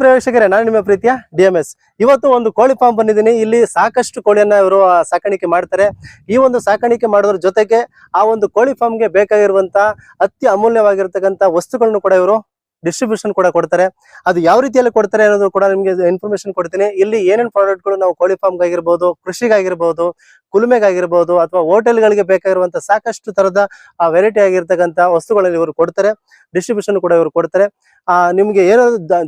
ಪ್ರೇಕ್ಷಕರೇ, ನಾನು ನಿಮ್ಮ ಪ್ರೀತಿಯ ಡಿ ಎಂ ಎಸ್. ಇವತ್ತು ಒಂದು ಕೋಳಿ ಫಾರ್ಮ್ ಬಂದಿದ್ದೀನಿ. ಇಲ್ಲಿ ಸಾಕಷ್ಟು ಕೋಳಿಯನ್ನ ಇವರು ಸಾಕಾಣಿಕೆ ಮಾಡ್ತಾರೆ. ಈ ಒಂದು ಸಾಕಾಣಿಕೆ ಮಾಡೋದ್ರ ಜೊತೆಗೆ ಆ ಒಂದು ಕೋಳಿ ಫಾರ್ಮ್ಗೆ ಬೇಕಾಗಿರುವಂತ ಅತಿ ಅಮೂಲ್ಯವಾಗಿರ್ತಕ್ಕಂಥ ವಸ್ತುಗಳನ್ನು ಕೂಡ ಇವರು ಡಿಸ್ಟ್ರಿಬ್ಯೂಷನ್ ಕೂಡ ಕೊಡ್ತಾರೆ. ಅದು ಯಾವ ರೀತಿಯಲ್ಲಿ ಕೊಡ್ತಾರೆ ಅನ್ನೋದು ಕೂಡ ನಿಮಗೆ ಇನ್ಫಾರ್ಮೇಶನ್ ಕೊಡ್ತೀನಿ. ಇಲ್ಲಿ ಏನೇನು ಪ್ರಾಡಕ್ಟ್ಗಳು ನಾವು ಕೋಳಿ ಫಾರ್ಮ್ಗಾಗಿರ್ಬೋದು ಕೃಷಿಗಾಗಿರ್ಬೋದು ಕುಲುಮೆಗಾಗಿರ್ಬೋದು ಅಥವಾ ಹೋಟೆಲ್ಗಳಿಗೆ ಬೇಕಾಗಿರುವಂತ ಸಾಕಷ್ಟು ತರದ ವೆರೈಟಿ ಆಗಿರ್ತಕ್ಕಂಥ ವಸ್ತುಗಳಲ್ಲಿ ಇವರು ಕೊಡ್ತಾರೆ. ಡಿಸ್ಟ್ರಿಬ್ಯೂಷನ್ ಕೂಡ ಇವರು ಕೊಡ್ತಾರೆ. ಆ, ನಿಮ್ಗೆ ಏನೋ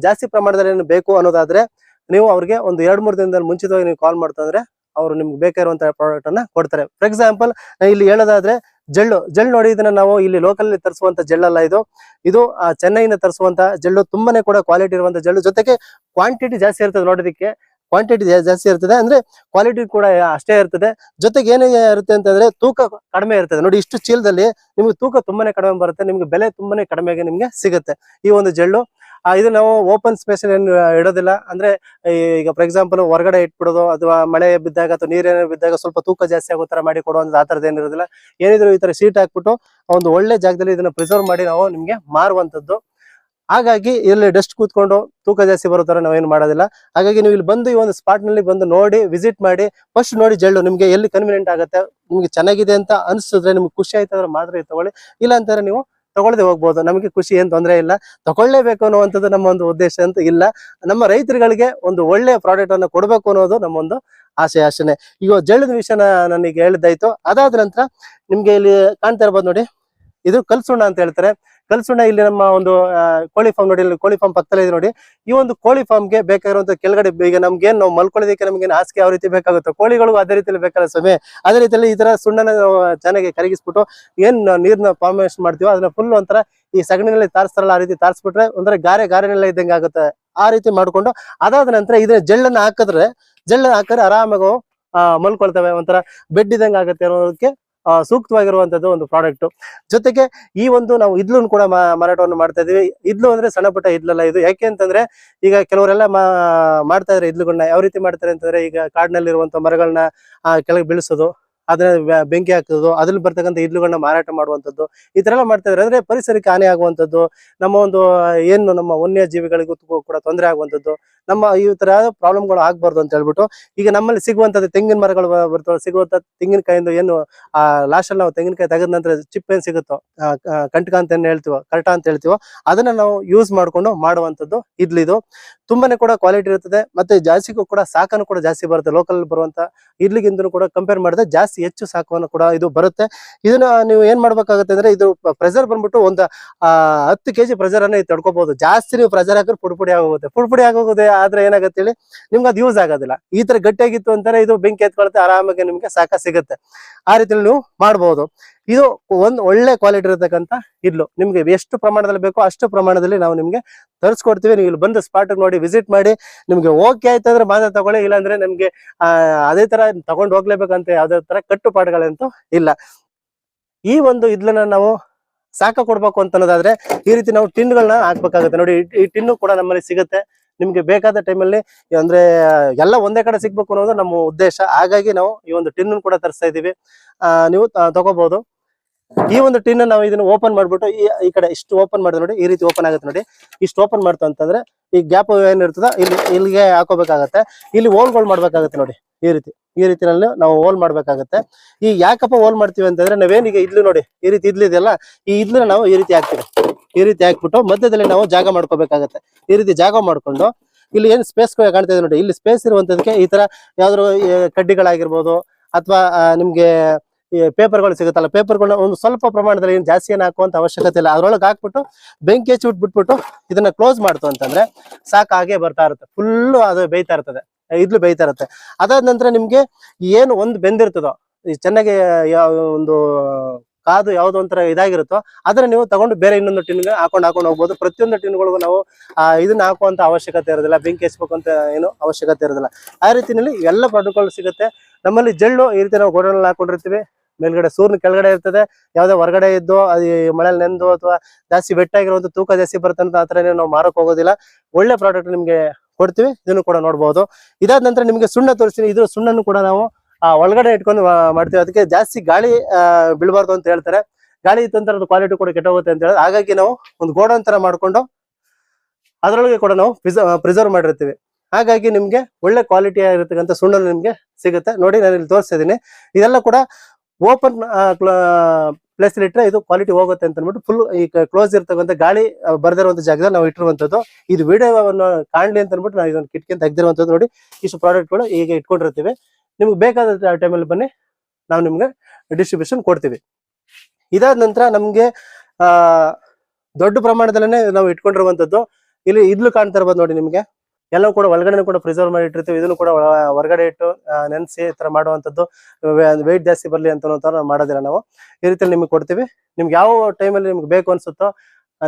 ಜಾಸ್ತಿ ಪ್ರಮಾಣದಲ್ಲಿ ಏನು ಬೇಕು ಅನ್ನೋದಾದ್ರೆ ನೀವು ಅವ್ರಿಗೆ ಒಂದು ಎರಡ್, ಮೂರು ದಿನದಲ್ಲಿ ಮುಂಚಿತವಾಗಿ ನೀವು ಕಾಲ್ ಮಾಡ್ತಂದ್ರೆ ಅವರು ನಿಮ್ಗೆ ಬೇಕಾಗಿರುವಂತಹ ಪ್ರಾಡಕ್ಟ್ ಅನ್ನ ಕೊಡ್ತಾರೆ. ಫಾರ್ ಎಕ್ಸಾಂಪಲ್ ಇಲ್ಲಿ ಹೇಳೋದಾದ್ರೆ ಜಳ್ಳು ಜಳ್ಳು ನೋಡಿ ಇದನ್ನ ನಾವು ಇಲ್ಲಿ ಲೋಕಲ್ ತರಿಸುವಂತ ಜಳ್ಳಲ್ಲ ಇದು. ಇದು ಚೆನ್ನೈನ ತರಿಸುವಂತ ಜಳ್ಳು ತುಂಬಾನೇ ಕೂಡ ಕ್ವಾಲಿಟಿ ಇರುವಂತ ಜಳ್ಳು ಜೊತೆಗೆ ಕ್ವಾಂಟಿಟಿ ಜಾಸ್ತಿ ಇರ್ತದೆ ನೋಡೋದಕ್ಕೆ. ಕ್ವಾಂಟಿಟಿ ಜಾಸ್ತಿ ಇರ್ತದೆ ಅಂದ್ರೆ ಕ್ವಾಲಿಟಿ ಕೂಡ ಅಷ್ಟೇ ಇರ್ತದೆ. ಜೊತೆಗೆ ಏನೇ ಇರುತ್ತೆ ಅಂತಂದ್ರೆ ತೂಕ ಕಡಿಮೆ ಇರ್ತದೆ. ನೋಡಿ, ಇಷ್ಟು ಚೀಲದಲ್ಲಿ ನಿಮ್ಗೆ ತೂಕ ತುಂಬಾನೇ ಕಡಿಮೆ ಬರುತ್ತೆ, ನಿಮ್ಗೆ ಬೆಲೆ ತುಂಬಾನೇ ಕಡಿಮೆಗೆ ನಿಮ್ಗೆ ಸಿಗುತ್ತೆ ಈ ಒಂದು ಜಳ್ಳು ಇದು ನಾವು ಓಪನ್ ಸ್ಪೇಸ್ ಏನು ಇಡೋದಿಲ್ಲ. ಅಂದ್ರೆ ಈಗ ಫಾರ್ ಎಕ್ಸಾಂಪಲ್ ಹೊರಗಡೆ ಇಟ್ಬಿಡೋದು ಅಥವಾ ಮಳೆ ಬಿದ್ದಾಗ ಅಥವಾ ನೀರೇನೋ ಬಿದ್ದಾಗ ಸ್ವಲ್ಪ ತೂಕ ಜಾಸ್ತಿ ಆಗೋ ತರ ಮಾಡಿ ಕೊಡುವಂತ ಆ ತರದ್ದು ಏನಿರೋದಿಲ್ಲ. ಏನಿದ್ರು ಈ ತರ ಸೀಟ್ ಹಾಕ್ಬಿಟ್ಟು ಒಂದು ಒಳ್ಳೆ ಜಾಗದಲ್ಲಿ ಇದನ್ನ ಪ್ರಿಸರ್ವ್ ಮಾಡಿ ನಾವು ನಿಮ್ಗೆ ಮಾರುವಂತದ್ದು ಹಾಗಾಗಿ ಇಲ್ಲಿ ಡಸ್ಟ್ ಕೂತ್ಕೊಂಡು ತೂಕ ಜಾಸ್ತಿ ಬರೋ ತರ ನಾವೇನು ಮಾಡೋದಿಲ್ಲ. ಹಾಗಾಗಿ ನೀವು ಇಲ್ಲಿ ಬಂದು ಈ ಒಂದು ಸ್ಪಾಟ್ನಲ್ಲಿ ಬಂದು ನೋಡಿ ವಿಸಿಟ್ ಮಾಡಿ ಫಸ್ಟ್ ನೋಡಿ ಜಳ್ಳು ನಿಮ್ಗೆ ಎಲ್ಲಿ ಕನ್ವಿನಿಯಂಟ್ ಆಗುತ್ತೆ, ನಿಮ್ಗೆ ಚೆನ್ನಾಗಿದೆ ಅಂತ ಅನಿಸಿದ್ರೆ ನಿಮ್ಗೆ ಖುಷಿ ಆಯ್ತಂದ್ರೆ ಮಾತ್ರ ತಗೊಳ್ಳಿ. ಇಲ್ಲ ಅಂತಂದ್ರೆ ನೀವು ತಗೊಳ್ಳದೆ ಹೋಗ್ಬೋದು. ನಮಗೆ ಖುಷಿ ಏನ್ ತೊಂದರೆ ಇಲ್ಲ. ತಗೊಳ್ಳೇಬೇಕು ಅನ್ನುವಂಥದ್ದು ನಮ್ಮ ಒಂದು ಉದ್ದೇಶ ಅಂತ ಇಲ್ಲ. ನಮ್ಮ ರೈತರುಗಳಿಗೆ ಒಂದು ಒಳ್ಳೆಯ ಪ್ರಾಡಕ್ಟ್ ಅನ್ನು ಕೊಡಬೇಕು ಅನ್ನೋದು ನಮ್ಮ ಒಂದು ಆಸೆ ಆಸೆನೆ ಈಗ ಜಳ್ಳದ ವಿಷಯನ ನನಗೆ ಹೇಳಿದ್ದಾಯ್ತು ಅದಾದ ನಂತರ ನಿಮ್ಗೆ ಇಲ್ಲಿ ಕಾಣ್ತಾ ಇರ್ಬೋದು ನೋಡಿ. ಇದು ಕಲ್ಸುಣ್ಣ ಅಂತ ಹೇಳ್ತಾರೆ. ಕಲ್ಸುಣ್ಣ ಇಲ್ಲಿ ನಮ್ಮ ಒಂದು ಕೋಳಿ ಫಾರ್ಮ್ ನೋಡಿ, ಇಲ್ಲಿ ಕೋಳಿ ಫಾರ್ಮ್ ಪಕ್ಕದಲ್ಲೇ ಇದೆ ನೋಡಿ. ಈ ಒಂದು ಕೋಳಿ ಫಾರ್ಮ್ಗೆ ಬೇಕಾಗಿರುವಂತ ಕೆಳಗಡೆ ಈಗ ನಮ್ಗೆ ನಾವು ಮಲ್ಕೊಳ್ಳೋದಕ್ಕೆ ನಮ್ಗೆ ಹಾಸಿಗೆ ಯಾವ ರೀತಿ ಬೇಕಾಗುತ್ತೆ, ಕೋಳಿಗಳು ಅದೇ ರೀತಿಯಲ್ಲಿ ಬೇಕಲ್ಲ ಸಮಯ ಅದೇ ರೀತಿಯಲ್ಲಿ ಈ ತರ ಸುಣ್ಣನ ಚೆನ್ನಾಗಿ ಕರಗಿಸ್ಬಿಟ್ಟು ಏನ್ ನೀರ್ನ ಫಾರ್ಮೇಶನ್ ಮಾಡ್ತೀವೋ ಅದನ್ನ ಫುಲ್ ಒಂಥರ ಈ ಸಗಣಿನಲ್ಲಿ ತಾರಿಸ್ತಾರಲ್ಲ ಆ ರೀತಿ ತಾರಿಸ್ಬಿಟ್ರೆ ಒಂದ್ರೆ ಗಾರೆ, ಗಾರೆನೆಲ್ಲ ಇದ್ದಂಗೆ ಆಗುತ್ತೆ. ಆ ರೀತಿ ಮಾಡ್ಕೊಂಡು ಅದಾದ ನಂತರ ಇದನ್ನ ಜಳ್ಳನ್ನ ಹಾಕಿದ್ರೆ ಜಳ್ಳನ್ನ ಹಾಕಿದ್ರೆ ಆರಾಮಾಗಿ ಮಲ್ಕೊಳ್ತವೆ. ಒಂಥರ ಬೆಡ್ ಇದ್ದಂಗೆ ಆಗುತ್ತೆ ಅನ್ನೋದಕ್ಕೆ ಸೂಕ್ತವಾಗಿರುವಂತದ್ದು ಒಂದು ಪ್ರಾಡಕ್ಟ್. ಜೊತೆಗೆ ಈ ಒಂದು ನಾವು ಇದ್ಲನ್ನು ಕೂಡ ಮಾರಾಟವನ್ನು ಮಾಡ್ತಾ ಇದೀವಿ. ಇದ್ಲು ಅಂದ್ರೆ ಸಣ್ಣ ಪುಟ್ಟ ಇದ್ಲಲ್ಲ ಇದು. ಯಾಕೆ ಅಂತಂದ್ರೆ ಈಗ ಕೆಲವರೆಲ್ಲ ಮಾಡ್ತಾ ಇದ್ರೆ ಇದ್ಲುಗಳನ್ನ ಯಾವ ರೀತಿ ಮಾಡ್ತಾರೆ ಅಂತಂದ್ರೆ ಈಗ ಕಾಡಿನಲ್ಲಿರುವಂತ ಮರಗಳನ್ನ ಕೆಳಗೆ ಬೀಳಿಸೋದು. ಬ್ಯಾ- ಬೆಂಕಿ ಹಾಕೋದು, ಅದ್ರಲ್ಲಿ ಬರ್ತಕ್ಕಂಥ ಇದ್ಲುಗಳನ್ನ ಮಾರಾಟ ಮಾಡುವಂತದ್ದು ಈ ತರ ಎಲ್ಲ ಮಾಡ್ತಾ ಇದ್ರೆ. ಅಂದ್ರೆ ಪರಿಸರಕ್ಕೆ ಹಾನಿ ಆಗುವಂತದ್ದು ನಮ್ಮ ಒಂದು, ಏನು ನಮ್ಮ ವನ್ಯ ಜೀವಿಗಳಿಗೂ ಕೂಡ ತೊಂದರೆ ಆಗುವಂತದ್ದು ನಮ್ಮ ಈ ತರ ಪ್ರಾಬ್ಲಮ್ಗಳು ಆಗ್ಬಾರ್ದು ಅಂತ ಹೇಳ್ಬಿಟ್ಟು, ಈಗ ನಮ್ಮಲ್ಲಿ ಸಿಗುವಂತದ್ದು ತೆಂಗಿನ ಮರಗಳು ಬರ್ತವೆ ಸಿಗುವಂತ ತೆಂಗಿನಕಾಯಿಂದ ಏನು, ಆ ಲಾಸ್ಟ್ ನಾವು ತೆಂಗಿನಕಾಯಿ ತೆಗೆದ ನಂತರ ಚಿಪ್ ಏನ್ ಸಿಗುತ್ತೋ ಕಂಟಕ ಅಂತ ಏನ್ ಹೇಳ್ತೀವೋ, ಕರ್ಟ ಅಂತ ಹೇಳ್ತೀವೋ, ಅದನ್ನ ನಾವು ಯೂಸ್ ಮಾಡ್ಕೊಂಡು ಮಾಡುವಂತದ್ದು ಇದ್ಲಿದು ತುಂಬಾನೇ ಕೂಡ ಕ್ವಾಲಿಟಿ ಇರ್ತದೆ ಮತ್ತೆ ಜಾಸ್ತಿಗೂ ಕೂಡ ಸಾಕನು ಕೂಡ ಜಾಸ್ತಿ ಬರುತ್ತೆ ಲೋಕಲ್ ಬರುವಂತ ಇಡ್ಲಿಗಿಂತ ಕೂಡ ಕಂಪೇರ್ ಮಾಡಿದ್ರೆ ಜಾಸ್ತಿ ಹೆಚ್ಚು ಸಾಕುವನ್ನು ಕೂಡ ಇದು ಬರುತ್ತೆ. ಇದನ್ನ ನೀವು ಏನ್ ಮಾಡ್ಬೇಕಾಗುತ್ತೆ ಅಂದ್ರೆ ಇದು ಪ್ರೆಸರ್ ಬಂದ್ಬಿಟ್ಟು ಒಂದು ಹತ್ತು ಕೆಜಿ ಪ್ರೆಸರ್ ಅನ್ನ ತಡ್ಕೋಬಹುದು ಜಾಸ್ತಿ ನೀವು ಪ್ರೆಸರ್ ಹಾಕಿದ್ರೆ ಪುಡಿಪುಡಿ ಪುಡಿ ಆಗೋಗುತ್ತೆ. ಪುಡಿಪುಡಿ ಪುಡಿ ಆಗೋಗುತ್ತೆ ಆದ್ರೆ ಏನಾಗುತ್ತೆ ಹೇಳಿ, ನಿಮ್ಗೆ ಅದು ಯೂಸ್ ಆಗೋದಿಲ್ಲ. ಈ ತರ ಗಟ್ಟಿಯಾಗಿತ್ತು ಅಂತಾನೆ ಇದು ಬೆಂಕಿ ಎತ್ಕೊಳುತ್ತೆ, ಆರಾಮಾಗಿ ನಿಮ್ಗೆ ಸಾಕ ಸಿಗುತ್ತೆ. ಆ ರೀತಿಯಲ್ಲಿ ನೀವು ಮಾಡ್ಬೋದು. ಇದು ಒಂದು ಒಳ್ಳೆ ಕ್ವಾಲಿಟಿ ಇರತಕ್ಕಂತ ಇಡ್ಲು ನಿಮ್ಗೆ ಎಷ್ಟು ಪ್ರಮಾಣದಲ್ಲಿ ಬೇಕೋ ಅಷ್ಟು ಪ್ರಮಾಣದಲ್ಲಿ ನಾವು ನಿಮ್ಗೆ ತರಿಸ್ಕೊಡ್ತೀವಿ. ನೀವು ಇಲ್ಲಿ ಬಂದು ಸ್ಪಾಟ್ ನೋಡಿ ವಿಸಿಟ್ ಮಾಡಿ, ನಿಮ್ಗೆ ಓಕೆ ಆಯ್ತು ಅಂದ್ರೆ ಮಾತ್ರ ತಗೊಳ್ಳಿ, ಇಲ್ಲಾಂದ್ರೆ ನಿಮ್ಗೆ ಅದೇ ತರ ತಗೊಂಡು ಹೋಗ್ಲೇಬೇಕಂತ ಯಾವ್ದೇ ತರ ಕಟ್ಟುಪಾಡುಗಳಂತೂ ಇಲ್ಲ. ಈ ಒಂದು ಇದ್ಲನ್ನ ನಾವು ಸಾಕ ಕೊಡ್ಬೇಕು ಅಂತ ಅನ್ನೋದಾದ್ರೆ ಈ ರೀತಿ ನಾವು ಟಿನ್ಗಳನ್ನ ಹಾಕ್ಬೇಕಾಗುತ್ತೆ. ನೋಡಿ, ಈ- ಟಿನ್ನು ಕೂಡ ನಮ್ಮಲ್ಲಿ ಸಿಗುತ್ತೆ. ನಿಮ್ಗೆ ಬೇಕಾದ ಟೈಮಲ್ಲಿ, ಅಂದ್ರೆ, ಎಲ್ಲ ಒಂದೇ ಕಡೆ ಸಿಗ್ಬೇಕು ಅನ್ನೋದು ನಮ್ಮ ಉದ್ದೇಶ. ಹಾಗಾಗಿ ನಾವು ಈ ಒಂದು ಟಿನ್ ಕೂಡ ತರಿಸ್ತಾ ಇದೀವಿ. ನೀವು ತಗೋಬಹುದು ಈ ಒಂದು ಟಿನ್ ನಾವು ಇದನ್ನ ಓಪನ್ ಮಾಡ್ಬಿಟ್ಟು ಈ ಕಡೆ ಇಷ್ಟು ಓಪನ್ ಮಾಡಿದ್ರೆ ನೋಡಿ ಈ ರೀತಿ ಓಪನ್ ಆಗುತ್ತೆ ನೋಡಿ. ಇಷ್ಟು ಓಪನ್ ಮಾಡ್ತು ಅಂತಂದ್ರೆ ಈ ಗ್ಯಾಪ್ ಏನಿರ್ತದ ಇಲ್ಲಿ ಇಲ್ಲಿಗೆ ಹಾಕೋಬೇಕಾಗತ್ತೆ. ಇಲ್ಲಿ ಹೋಲ್ಗಳು ಮಾಡ್ಬೇಕಾಗತ್ತೆ ನೋಡಿ. ಈ ರೀತಿ ಈ ರೀತಿನಲ್ಲಿ ನಾವು ಹೋಲ್ ಮಾಡ್ಬೇಕಾಗತ್ತೆ. ಈ ಯಾಕಪ್ಪ ಹೋಲ್ ಮಾಡ್ತೀವಿ ಅಂತಂದ್ರೆ ನಾವೇನೀಗ ಇದ್ಲು ನೋಡಿ. ಈ ರೀತಿ ಇದ್ಲು ಇದೆಯಲ್ಲ, ಈ ಇದ್ಲನ್ನ ನಾವು ಈ ರೀತಿ ಹಾಕ್ತೀವಿ. ಈ ರೀತಿ ಹಾಕ್ಬಿಟ್ಟು ಮಧ್ಯದಲ್ಲಿ ನಾವು ಜಾಗ ಮಾಡ್ಕೋಬೇಕಾಗತ್ತೆ. ಈ ರೀತಿ ಜಾಗ ಮಾಡ್ಕೊಂಡು ಇಲ್ಲಿ ಏನ್ ಸ್ಪೇಸ್ ಕಾಣ್ತಾ ಇದೆ ನೋಡಿ. ಇಲ್ಲಿ ಸ್ಪೇಸ್ ಇರುವಂತದಕ್ಕೆ ಈ ತರ ಯಾವ್ದಾದ್ರು ಕಡ್ಡಿಗಳಾಗಿರ್ಬೋದು, ಅಥವಾ ನಿಮ್ಗೆ ಪೇಪರ್ಗಳು ಸಿಗುತ್ತಲ್ಲ ಪೇಪರ್ಗಳನ್ನ ಒಂದು ಸ್ವಲ್ಪ ಪ್ರಮಾಣದಲ್ಲಿ ಏನು ಜಾಸ್ತಿ ಏನು ಹಾಕುವಂತ ಅವಶ್ಯಕತೆ ಇಲ್ಲ. ಅದ್ರೊಳಗೆ ಹಾಕ್ಬಿಟ್ಟು ಬೆಂಕಿ ಹಚ್ಚಿ ಬಿಟ್ಬಿಟ್ಟು ಇದನ್ನ ಕ್ಲೋಸ್ ಮಾಡ್ತು ಅಂತಂದ್ರೆ ಸಾಕು, ಹಾಗೆ ಬರ್ತಾ ಇರುತ್ತೆ. ಫುಲ್ ಅದು ಬೇಯ್ತಾ ಇರ್ತದೆ. ಇದ್ಲು ಬೇಯ್ತಾ ಇರುತ್ತೆ. ಅದಾದ ನಂತರ ನಿಮ್ಗೆ ಏನು ಒಂದು ಬೆಂದಿರ್ತದೋ, ಈ ಚೆನ್ನಾಗಿ ಯಾವ ಒಂದು ಕಾದು ಯಾವುದೋ ಒಂಥರ ಇದಾಗಿರುತ್ತೋ, ಅದನ್ನ ನೀವು ತಗೊಂಡು ಬೇರೆ ಇನ್ನೊಂದು ಟಿನ್ಗೆ ಹಾಕೊಂಡು ಹಾಕೊಂಡು ಹೋಗ್ಬೋದು. ಪ್ರತಿಯೊಂದು ಟಿನ್ಗಳಿಗೂ ನಾವು ಇದನ್ನ ಹಾಕುವಂತ ಅವಶ್ಯಕತೆ ಇರೋದಿಲ್ಲ. ಬೆಂಕಿ ಹಚ್ಬೇಕು ಅಂತ ಏನು ಅವಶ್ಯಕತೆ ಇರೋದಿಲ್ಲ. ಆ ರೀತಿನಲ್ಲಿ ಎಲ್ಲ ಪ್ರಾಡಕ್ಟ್ಗಳು ಸಿಗುತ್ತೆ. ನಮ್ಮಲ್ಲಿ ಜಳ್ಳು ಈ ರೀತಿ ನಾವು ಗೋಡನಲ್ಲಿ ಹಾಕೊಂಡಿರ್ತೀವಿ. ಮೇಲ್ಗಡೆ ಸೂರ್ಯನ ಕೆಳಗಡೆ ಇರ್ತದೆ. ಯಾವ್ದೋ ಹೊರಗಡೆ ಇದ್ದು, ಅದು ಮಳೆಯಲ್ಲಿ ನೆಂದು ಅಥವಾ ಜಾಸ್ತಿ ಬೆಟ್ಟಾಗಿರುವಂತ ತೂಕ ಜಾಸ್ತಿ ಬರುತ್ತೆ ಅಂತ ಆತರ ನಾವು ಮಾರಕ್ ಹೋಗೋದಿಲ್ಲ. ಒಳ್ಳೆ ಪ್ರಾಡಕ್ಟ್ ನಿಮ್ಗೆ ಕೊಡ್ತೀವಿ, ಇದನ್ನು ಕೂಡ ನೋಡಬಹುದು ಇದಾದ ನಂತರ ನಿಮ್ಗೆ ಸುಣ್ಣ ತೋರಿಸ್ತೀನಿ. ಇದು ಸುಣ್ಣನ್ನು ಕೂಡ ನಾವು, ಆ, ಒಳಗಡೆ ಇಟ್ಕೊಂಡು ಮಾಡ್ತೀವಿ. ಅದಕ್ಕೆ ಜಾಸ್ತಿ ಗಾಳಿ ಬೀಳಬಾರ್ದು ಅಂತ ಹೇಳ್ತಾರೆ. ಗಾಳಿ ತಂತ್ರದ ಕ್ವಾಲಿಟಿ ಕೂಡ ಕೆಟ್ಟೋಗುತ್ತೆ ಅಂತ ಹೇಳಿ ಹಾಗಾಗಿ ನಾವು ಒಂದು ಗೋಡನ್ ತರ ಮಾಡ್ಕೊಂಡು, ಅದರೊಳಗೆ ಕೂಡ ನಾವು ಪ್ರಿಸರ್ವ್ ಮಾಡಿರ್ತೀವಿ. ಹಾಗಾಗಿ ನಿಮ್ಗೆ ಒಳ್ಳೆ ಕ್ವಾಲಿಟಿ ಆಗಿರ್ತಕ್ಕಂಥ ಸುಣ್ಣ ನಿಮ್ಗೆ ಸಿಗುತ್ತೆ. ನೋಡಿ ನಾನು ಇಲ್ಲಿ ತೋರಿಸ್ತಾ ಇದೀನಿ ಇದೆಲ್ಲ ಕೂಡ ಓಪನ್ ಪ್ಲೇಸ್ ಇಟ್ಟರೆ ಇದು ಕ್ವಾಲಿಟಿ ಹೋಗುತ್ತೆ ಅಂತ ಅಂದ್ಬಿಟ್ಟು ಫುಲ್ ಈ ಕ್ಲೋಸ್ ಇರ್ತಕ್ಕಂಥ ಗಾಳಿ ಬರ್ದಿರುವಂತ ಜಾಗದಲ್ಲಿ ನಾವು ಇಟ್ಟಿರುವಂತದ್ದು ಇದು ವಿಡಿಯೋವನ್ನು ಕಾಣಲಿ ಅಂತ ಅಂದ್ಬಿಟ್ಟು ನಾವು ಇದೊಂದು ಕಿಟಕಿ ತೆಗ್ದಿರುವಂತದ್ದು ನೋಡಿ. ಇಷ್ಟು ಪ್ರಾಡಕ್ಟ್ಗಳು ಈಗ ಇಟ್ಕೊಂಡಿರ್ತೀವಿ. ನಿಮ್ಗೆ ಬೇಕಾದ ಟೈಮಲ್ಲಿ ಬನ್ನಿ. ನಾವು ನಿಮ್ಗೆ ಡಿಸ್ಟ್ರಿಬ್ಯೂಷನ್ ಕೊಡ್ತೀವಿ. ಇದಾದ ನಂತರ ನಮಗೆ ದೊಡ್ಡ ಪ್ರಮಾಣದಲ್ಲೇ ನಾವು ಇಟ್ಕೊಂಡಿರುವಂತದ್ದು ಇಲ್ಲಿ ಇದ್ಲು ಕಾಣ್ತಾ ಇರ್ಬೋದು ನೋಡಿ ನಿಮ್ಗೆ. ಎಲ್ಲವೂ ಕೂಡ ಒಳಗಡೆ ಕೂಡ ಪ್ರಿಸರ್ವ್ ಮಾಡಿ ಇಟ್ಟಿರ್ತೀವಿ. ಇದನ್ನು ಕೂಡ ಹೊರಗಡೆ ಇಟ್ಟು ನೆನೆಸಿ ಈ ತರ ಮಾಡುವಂಥದ್ದು ವೆಯ್ಟ್ ಜಾಸ್ತಿ ಬರಲಿ ಅಂತ ಮಾಡೋದಿಲ್ಲ ನಾವು. ಈ ರೀತಿಯಲ್ಲಿ ನಿಮ್ಗೆ ಕೊಡ್ತೀವಿ. ನಿಮ್ಗೆ ಯಾವ ಟೈಮಲ್ಲಿ ನಿಮ್ಗೆ ಬೇಕು ಅನ್ಸುತ್ತೋ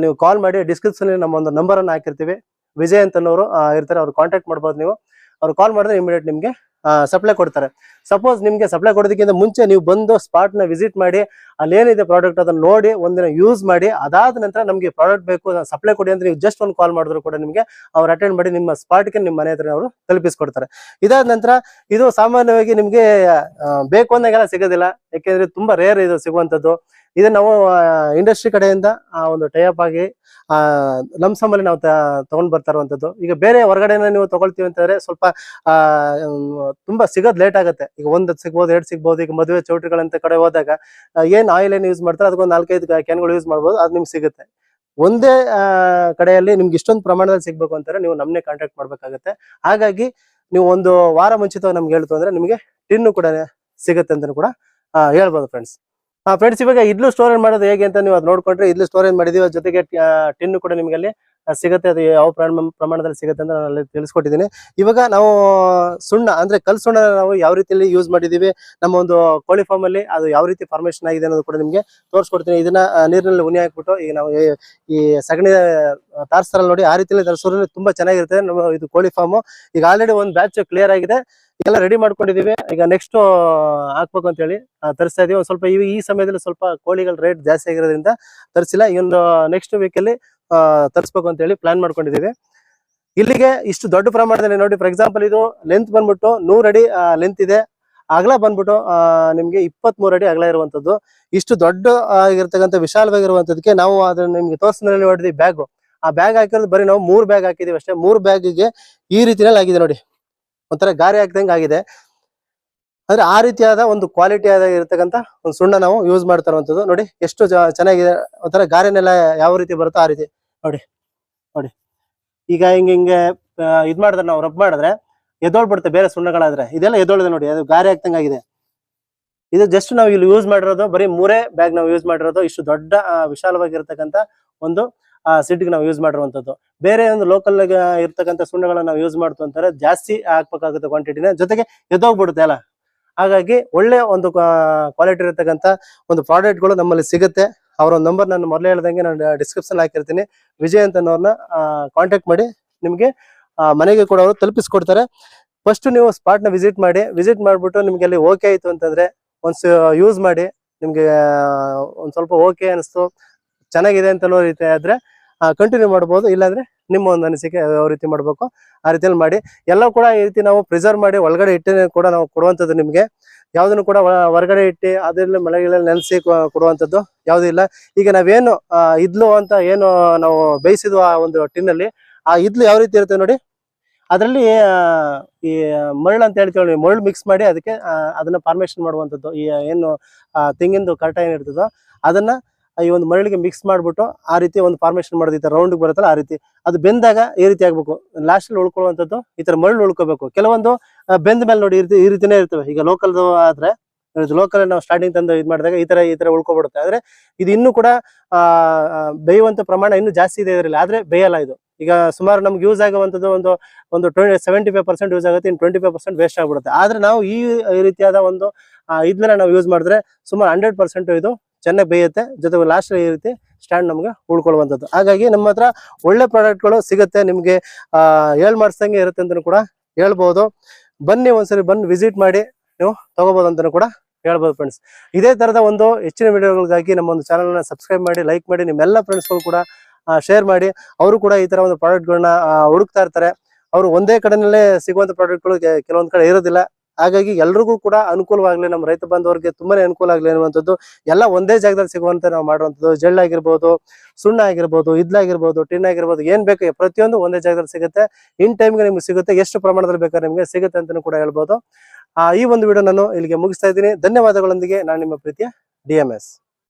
ನೀವು ಕಾಲ್ ಮಾಡಿ ಡಿಸ್ಕ್ರಿಪ್ಷನ್ ನಮ್ಮ ಒಂದು ನಂಬರ್ ಅನ್ನು ಹಾಕಿರ್ತೀವಿ. ವಿಜಯ್ ಅಂತನವರು ಇರ್ತಾರೆ, ಅವ್ರು ಕಾಂಟ್ಯಾಕ್ಟ್ ಮಾಡ್ಬೋದು ನೀವು. ಅವ್ರು ಕಾಲ್ ಮಾಡಿದ್ರೆ ಇಮಿಡಿಯೇಟ್ ನಿಮ್ಗೆ ಸಪ್ಲೈ ಕೊಡ್ತಾರೆ. ಸಪೋಸ್ ನಿಮ್ಗೆ ಸಪ್ಲೈ ಕೊಡೋದಕ್ಕಿಂತ ಮುಂಚೆ ನೀವು ಬಂದು ಸ್ಪಾಟ್ನ ವಿಸಿಟ್ ಮಾಡಿ ಅಲ್ಲಿ ಏನಿದೆ ಪ್ರಾಡಕ್ಟ್ ಅದನ್ನ ನೋಡಿ, ಒಂದಿನ ಯೂಸ್ ಮಾಡಿ, ಅದಾದ ನಂತರ ನಮಗೆ ಪ್ರಾಡಕ್ಟ್ ಬೇಕು ಸಪ್ಲೈ ಕೊಡಿ ಅಂದ್ರೆ ನೀವು ಜಸ್ಟ್ ಒಂದು ಕಾಲ್ ಮಾಡಿದ್ರು ಕೂಡ ನಿಮಗೆ ಅವ್ರು ಅಟೆಂಡ್ ಮಾಡಿ ನಿಮ್ಮ ಸ್ಪಾಟ್ಗೆ ನಿಮ್ಮ ಮನೆ ಹತ್ರ ಅವರು ತಲುಪಿಸ್ಕೊಡ್ತಾರೆ. ಇದಾದ ನಂತರ ಇದು ಸಾಮಾನ್ಯವಾಗಿ ನಿಮ್ಗೆ ಬೇಕು ಅಂದಾಗೆಲ್ಲ ಸಿಗೋದಿಲ್ಲ. ಯಾಕೆಂದ್ರೆ ತುಂಬಾ ರೇರ್ ಇದು ಸಿಗುವಂತದ್ದು ಇದನ್ನ ನಾವು ಇಂಡಸ್ಟ್ರಿ ಕಡೆಯಿಂದ, ಆ, ಒಂದು ಟೈಅಪ್ ಆಗಿ, ಆ ಲಂಸಮ್ ಅಲ್ಲಿ ನಾವು ತಗೊಂಡ್ ಬರ್ತಾ ಇರುವಂತದ್ದು. ಈಗ ಬೇರೆ ಹೊರಗಡೆನ ನೀವು ತಗೊಳ್ತೀವಿ ಅಂತಂದ್ರೆ ಸ್ವಲ್ಪ ತುಂಬಾ ಸಿಗೋದ್ ಲೇಟ್ ಆಗುತ್ತೆ. ಈಗ ಒಂದ್ ಸಿಗ್ಬೋದು, ಎರಡ್ ಸಿಗ್ಬೋದು, ಈಗ ಮದುವೆ ಚೌಟ್ರಿಗಳಂತ ಕಡೆ ಹೋದಾಗ ಏನ್ ಆಯಿಲ್ ಏನ್ ಯೂಸ್ ಮಾಡ್ತಾರೆ ಅದಕ್ಕೊಂದು ನಾಲ್ಕೈದು ಕ್ಯಾನ್ಗಳು ಯೂಸ್ ಮಾಡ್ಬೋದು, ಅದು ನಿಮ್ಗೆ ಸಿಗುತ್ತೆ. ಒಂದೇ ಕಡೆಯಲ್ಲಿ ನಿಮ್ಗೆ ಇಷ್ಟೊಂದು ಪ್ರಮಾಣದಲ್ಲಿ ಸಿಗ್ಬೇಕು ಅಂತಾರೆ, ನೀವು ನಮ್ನೇ ಕಾಂಟ್ಯಾಕ್ಟ್ ಮಾಡ್ಬೇಕಾಗತ್ತೆ. ಹಾಗಾಗಿ ನೀವು ಒಂದು ವಾರ ಮುಂಚಿತವಾಗಿ ನಮ್ಗೆ ಹೇಳ್ತು ಅಂದ್ರೆ ನಿಮಗೆ ಟಿನ್ನು ಕೂಡ ಸಿಗುತ್ತೆ ಅಂತ ಕೂಡ ಹೇಳ್ಬೋದು ಫ್ರೆಂಡ್ಸ್ ಫ್ರೆಂಡ್ಸ್ ಇವಾಗ ಇಡ್ಲು ಸ್ಟೋರೇಜ್ ಮಾಡೋದು ಹೇಗೆ ಅಂತ ನೀವು ಅದು ನೋಡ್ಕೊಂಡ್ರೆ ಇಡ್ಲು ಸ್ಟೋರೇಜ್ ಮಾಡಿದೀವಿ ಜೊತೆಗೆ ಟಿನ್ ಕೂಡ ನಿಮಗೆ ಅಲ್ಲಿ ಸಿಗುತ್ತೆ, ಅದು ಯಾವ ಪ್ರಾಣ ಪ್ರಮಾಣದಲ್ಲಿ ಸಿಗುತ್ತೆ ಅಂತ ನಾನು ಅಲ್ಲಿ ತಿಳಿಸ್ಕೊಟ್ಟಿದ್ದೀನಿ. ಇವಾಗ ನಾವು ಸುಣ್ಣ, ಅಂದ್ರೆ ಕಲ್ ಸುಣ್ಣ ನಾವು ಯಾವ ರೀತಿಯಲ್ಲಿ ಯೂಸ್ ಮಾಡಿದೀವಿ ನಮ್ಮ ಒಂದು ಕೋಳಿ ಫಾರ್ಮ್ ಅಲ್ಲಿ ಅದು ಯಾವ ರೀತಿ ಫಾರ್ಮೇಶನ್ ಆಗಿದೆ ಅನ್ನೋದು ಕೂಡ ನಿಮಗೆ ತೋರಿಸ್ಕೊಡ್ತೀನಿ. ಇದನ್ನ ನೀರಿನಲ್ಲಿ ಉನಿ ಹಾಕ್ಬಿಟ್ಟು, ಈಗ ನಾವು ಈ- ಸಗಣಿ ತಾರ್ಸ್ತಾರಲ್ಲ ನೋಡಿ ಆ ರೀತಿಯಲ್ಲಿ ತರಿಸೋದ್ರಲ್ಲಿ ತುಂಬಾ ಚೆನ್ನಾಗಿರುತ್ತೆ. ನಮ್ಮ ಇದು ಕೋಳಿ ಫಾರ್ಮ್ ಈಗ ಆಲ್ರೆಡಿ ಒಂದು ಬ್ಯಾಚ್ ಕ್ಲಿಯರ್ ಆಗಿದೆ. ಎಲ್ಲ ರೆಡಿ ಮಾಡ್ಕೊಂಡಿದೀವಿ ಈಗ ನೆಕ್ಸ್ಟ್ ಹಾಕ್ಬೇಕು ಅಂತ ಹೇಳಿ ತರಿಸ್ತಾ ಇದೀವಿ. ಒಂದ್ ಸ್ವಲ್ಪ ಈ ಸಮಯದಲ್ಲಿ ಸ್ವಲ್ಪ ಕೋಳಿಗಳ ರೇಟ್ ಜಾಸ್ತಿ ಆಗಿರೋದ್ರಿಂದ ತರಿಸಿಲ್ಲ. ಈ ಒಂದು ನೆಕ್ಸ್ಟ್ ಅಲ್ಲಿ ತರಿಸ್ಬೇಕು ಅಂತ ಹೇಳಿ ಪ್ಲಾನ್ ಮಾಡ್ಕೊಂಡಿದೀವಿ ಇಲ್ಲಿಗೆ ಇಷ್ಟು ದೊಡ್ಡ ಪ್ರಮಾಣದಲ್ಲಿ ನೋಡಿ ಫಾರ್ ಎಕ್ಸಾಂಪಲ್ ಇದು ಲೆಂತ್ ಬಂದ್ಬಿಟ್ಟು ನೂರು ಅಡಿ ಲೆಂತ್ ಇದೆ. ಅಗಲ ಬಂದ್ಬಿಟ್ಟು ನಿಮಗೆ ಇಪ್ಪತ್ತ್ ಮೂರು ಅಡಿ ಅಗಲ ಇರುವಂತದ್ದು. ಇಷ್ಟು ದೊಡ್ಡ ಆಗಿರ್ತಕ್ಕಂಥ ವಿಶಾಲವಾಗಿರುವಂತದಕ್ಕೆ ನಾವು ಅದನ್ನ ನಿಮ್ಗೆ ತೋರಿಸಿದ್ರಲ್ಲಿ ನೋಡಿದ್ವಿ ಬ್ಯಾಗು ಆ ಬ್ಯಾಗ್ ಹಾಕಿರೋದು ಬರೀ ನಾವು ಮೂರು ಬ್ಯಾಗ್ ಹಾಕಿದೀವಿ ಅಷ್ಟೇ. ಮೂರು ಬ್ಯಾಗಿಗೆ ಈ ರೀತಿನಲ್ಲಿ ಆಗಿದೆ ನೋಡಿ. ಒಂಥರ ಗಾರಿ ಹಾಕ್ದಂಗೆ ಆಗಿದೆ. ಅಂದ್ರೆ ಆ ರೀತಿಯಾದ ಒಂದು ಕ್ವಾಲಿಟಿ ಆದ ಒಂದು ಸುಣ್ಣ ನಾವು ಯೂಸ್ ಮಾಡ್ತಾ ನೋಡಿ, ಎಷ್ಟು ಚೆನ್ನಾಗಿದೆ. ಒಂಥರ ಗಾರೆನೆಲ್ಲ ಯಾವ ರೀತಿ ಬರುತ್ತೋ ಆ ರೀತಿ. ನೋಡಿ ನೋಡಿ. ಈಗ ಹಿಂಗೆ ಹಿಂಗೆ ಇದು ಮಾಡಿದ್ರೆ ನಾವು ರಬ್ ಮಾಡಿದ್ರೆ ಎದ್ದೋಳ್ಬಿಡುತ್ತೆ ಬೇರೆ ಸುಣ್ಣಗಳಾದ್ರೆ. ಇದೆಲ್ಲ ಎದ್ದೋಳಿದೆ ನೋಡಿ ಅದು ಗಾರೆ ಆಗ್ತಂಗ್ ಆಗಿದೆ ಇದು ಜಸ್ಟ್ ನಾವು ಇಲ್ಲಿ ಯೂಸ್ ಮಾಡಿರೋದು ಬರೀ ಮೂರೇ ಬ್ಯಾಗ್ ನಾವು ಯೂಸ್ ಮಾಡಿರೋದು ಇಷ್ಟು ದೊಡ್ಡ ಆ, ವಿಶಾಲವಾಗಿರ್ತಕ್ಕಂಥ ಒಂದು ಸಿಡ್ಗೆ ನಾವು ಯೂಸ್ ಮಾಡಿರುವಂತದ್ದು ಬೇರೆ ಒಂದು ಲೋಕಲ್ ಇರ್ತಕ್ಕಂಥ ಸುಣ್ಣಗಳನ್ನ ನಾವು ಯೂಸ್ ಮಾಡ್ತು ಅಂತಾರೆ ಜಾಸ್ತಿ ಹಾಕ್ಬೇಕಾಗುತ್ತೆ ಕ್ವಾಂಟಿಟಿನ ಜೊತೆಗೆ ಎದ್ದೋಗ್ಬಿಡುತ್ತೆ ಅಲ್ಲ. ಹಾಗಾಗಿ ಒಳ್ಳೆ ಒಂದು ಕ್ವಾಲಿಟಿ ಇರತಕ್ಕಂತ ಒಂದು ಪ್ರಾಡಕ್ಟ್ಗಳು ನಮ್ಮಲ್ಲಿ ಸಿಗುತ್ತೆ. ಅವರ ಒಂದು ನಂಬರ್ ನಾನು ಮೊದಲೇ ಹೇಳ್ದಂಗೆ ನಾನು ಡಿಸ್ಕ್ರಿಪ್ಷನ್ ಹಾಕಿರ್ತೀನಿ. ವಿಜಯ್ ಅಂತ ಅನ್ನೋರ್ನ ಕಾಂಟ್ಯಾಕ್ಟ್ ಮಾಡಿ, ನಿಮಗೆ ಮನೆಗೆ ಕೂಡ ಅವರು ತಲುಪಿಸ್ಕೊಡ್ತಾರೆ. ಫಸ್ಟ್ ನೀವು ಸ್ಪಾಟ್ನ ವಿಸಿಟ್ ಮಾಡಿ ವಿಸಿಟ್ ಮಾಡಿಬಿಟ್ಟು ನಿಮ್ಗೆ ಅಲ್ಲಿ ಓಕೆ ಆಯ್ತು ಅಂತಂದ್ರೆ ಒಂದ್ಸ ಯೂಸ್ ಮಾಡಿ, ನಿಮ್ಗೆ ಒಂದು ಒಂದ್ ಸ್ವಲ್ಪ ಓಕೆ ಅನಿಸ್ತು, ಚೆನ್ನಾಗಿದೆ ಅಂತ ಅನ್ನೋ ರೀತಿ ಆದ್ರೆ ಕಂಟಿನ್ಯೂ ಮಾಡ್ಬೋದು. ಇಲ್ಲಾಂದ್ರೆ ನಿಮ್ಮ ಒಂದು ಅನಿಸಿಕೆ ಯಾವ ರೀತಿ ಮಾಡ್ಬೇಕು, ಆ ರೀತಿಯಲ್ಲಿ ಮಾಡಿ. ಎಲ್ಲ ಕೂಡ ಈ ರೀತಿ ನಾವು ಪ್ರಿಸರ್ವ್ ಮಾಡಿ, ಒಳಗಡೆ ಇಟ್ಟು ಕೂಡ ನಾವು ಕೊಡುವಂಥದ್ದು ನಿಮಗೆ. ಯಾವುದನ್ನು ಕೂಡ ಹೊರಗಡೆ ಇಟ್ಟು, ಅದರಲ್ಲಿ ಮಳೆಗಳಲ್ಲಿ ನೆನೆಸಿ ಕೊಡುವಂಥದ್ದು ಯಾವುದೂ ಇಲ್ಲ. ಈಗ ನಾವೇನು ಇದ್ಲು ಅಂತ ಏನು ನಾವು ಬೇಯಿಸಿದ್ವು ಆ ಒಂದು ಟಿನ್ನಲ್ಲಿ, ಆ ಇದ್ಲು ಯಾವ ರೀತಿ ಇರುತ್ತೆ ನೋಡಿ. ಅದರಲ್ಲಿ ಈ ಮರಳು ಅಂತ ಹೇಳ್ತೀವಿ ಮರಳು ಮಿಕ್ಸ್ ಮಾಡಿ ಅದಕ್ಕೆ ಅದನ್ನ ಫಾರ್ಮೇಶನ್ ಮಾಡುವಂಥದ್ದು, ಈ, ಏನು ತೆಂಗಿಂದು ಕರ್ಟ ಏನಿರ್ತದೋ ಅದನ್ನ ಈ ಒಂದು ಮರಳಿಗೆ ಮಿಕ್ಸ್ ಮಾಡ್ಬಿಟ್ಟು ಆ ರೀತಿ ಒಂದು ಫಾರ್ಮೇಶನ್ ಮಾಡೋದು ಈ ತರ ರೌಂಡ್ ಬರುತ್ತಲ್ಲ ಆ ರೀತಿ. ಅದು ಬೆಂದಾಗ ಈ ರೀತಿ ಆಗ್ಬೇಕು. ಲಾಸ್ಟ್ ಅಲ್ಲಿ ಉಳ್ಕೊಳ್ಳುವಂಥದ್ದು ಈ ತರ ಮರಳು ಉಳ್ಕೋಬೇಕು. ಕೆಲವೊಂದು ಬೆಂದ ಮೇಲೆ ನೋಡಿ ಈ ರೀತಿ, ಈ ರೀತಿನೇ ಇರ್ತವೆ. ಈಗ ಲೋಕಲ್ ಆದ್ರೆ ಲೋಕಲ್ ನಾವು ಸ್ಟಾರ್ಟಿಂಗ್ ತಂದು ಇದು ಮಾಡಿದಾಗ ಈ ತರ ಈ ತರ ಉಳ್ಕೊಬಿಡುತ್ತೆ. ಆದ್ರೆ ಇದು ಇನ್ನೂ ಕೂಡ, ಆ ಬೇಯುವಂತ ಪ್ರಮಾಣ ಇನ್ನೂ ಜಾಸ್ತಿ ಇದೆ ಇದರಲ್ಲಿ. ಆದ್ರೆ ಬೇಯಲ್ಲ ಇದು. ಈಗ ಸುಮಾರು ನಮ್ಗೆ ಯೂಸ್ ಆಗುವಂಥದ್ದು ಒಂದು ಒಂದು twenty seventy five percent use ಆಗುತ್ತೆ, ಇನ್ನು ಟ್ವೆಂಟಿ ಫೈವ್ ಪರ್ಸೆಂಟ್ ವೇಸ್ಟ್ ಆಗ್ಬಿಡುತ್ತೆ. ಆದ್ರೆ ನಾವು ಈ ರೀತಿಯಾದ ಒಂದು ಇದನ್ನ ನಾವು ಯೂಸ್ ಮಾಡಿದ್ರೆ ಸುಮಾರು ಹಂಡ್ರೆಡ್ ಪರ್ಸೆಂಟ್ ಇದು ಚೆನ್ನಾಗಿ ಬೇಯುತ್ತೆ, ಜೊತೆಗೆ ಲಾಸ್ಟ್ ರೀತಿ ಸ್ಟ್ಯಾಂಡ್ ನಮಗೆ ಉಳ್ಕೊಳ್ಳುವಂಥದ್ದು. ಹಾಗಾಗಿ ನಮ್ಮ ಹತ್ರ ಒಳ್ಳೆ ಪ್ರಾಡಕ್ಟ್ಗಳು ಸಿಗುತ್ತೆ, ನಿಮ್ಗೆ ಹೇಳ್ ಮಾಡಿಸ್ದಂಗೆ ಇರುತ್ತೆ ಅಂತ ಕೂಡ ಹೇಳ್ಬೋದು. ಬನ್ನಿ ಒಂದ್ಸರಿ ಬಂದು ವಿಸಿಟ್ ಮಾಡಿ, ನೀವು ತಗೋಬಹುದು ಅಂತಲೂ ಕೂಡ ಹೇಳ್ಬೋದು ಫ್ರೆಂಡ್ಸ್ ಇದೇ ತರದ ಒಂದು ಹೆಚ್ಚಿನ ವಿಡಿಯೋಗಳಿಗಾಗಿ ನಮ್ಮ ಒಂದು ಚಾನಲ್ನ ಸಬ್ಸ್ಕ್ರೈಬ್ ಮಾಡಿ ಲೈಕ್ ಮಾಡಿ, ನಿಮ್ಮೆಲ್ಲ ಫ್ರೆಂಡ್ಸ್ಗಳು ಕೂಡ ಶೇರ್ ಮಾಡಿ. ಅವರು ಕೂಡ ಈ ತರ ಒಂದು ಪ್ರಾಡಕ್ಟ್ಗಳನ್ನ ಹುಡುಕ್ತಾ ಇರ್ತಾರೆ. ಅವರು ಒಂದೇ ಕಡೆನಲ್ಲೇ ಸಿಗುವಂತ ಪ್ರಾಡಕ್ಟ್ಗಳು ಕೆಲವೊಂದು ಕಡೆ ಇರೋದಿಲ್ಲ. ಹಾಗಾಗಿ ಎಲ್ರಿಗೂ ಕೂಡ ಅನುಕೂಲವಾಗ್ಲಿ, ನಮ್ಮ ರೈತ ಬಾಂಧವರಿಗೆ ತುಂಬಾನೇ ಅನುಕೂಲ ಆಗ್ಲಿ ಅನ್ನುವಂಥದ್ದು, ಎಲ್ಲ ಒಂದೇ ಜಾಗದಲ್ಲಿ ಸಿಗುವಂತೆ ನಾವು ಮಾಡುವಂಥದ್ದು. ಜಳ್ಳಾಗಿರ್ಬೋದು ಸುಣ್ಣ ಆಗಿರ್ಬೋದು ಇದ್ಲಾಗಿರ್ಬೋದು ಟಿನ್ ಆಗಿರ್ಬೋದು, ಏನ್ ಬೇಕು ಪ್ರತಿಯೊಂದು ಒಂದೇ ಜಾಗದಲ್ಲಿ ಸಿಗುತ್ತೆ. ಇನ್ ಟೈಮ್ಗೆ ನಿಮ್ಗೆ ಸಿಗುತ್ತೆ, ಎಷ್ಟು ಪ್ರಮಾಣದಲ್ಲಿ ಬೇಕಾದ್ರೆ ನಿಮ್ಗೆ ಸಿಗುತ್ತೆ ಅಂತಾನೂ ಕೂಡ ಹೇಳ್ಬೋದು. ಆ, ಈ ಒಂದು ವಿಡಿಯೋ ನಾನು ಇಲ್ಲಿಗೆ ಮುಗಿಸ್ತಾ ಇದ್ದೀನಿ. ಧನ್ಯವಾದಗಳೊಂದಿಗೆ ನಾನು ನಿಮ್ಮ ಪ್ರೀತಿಯ ಡಿ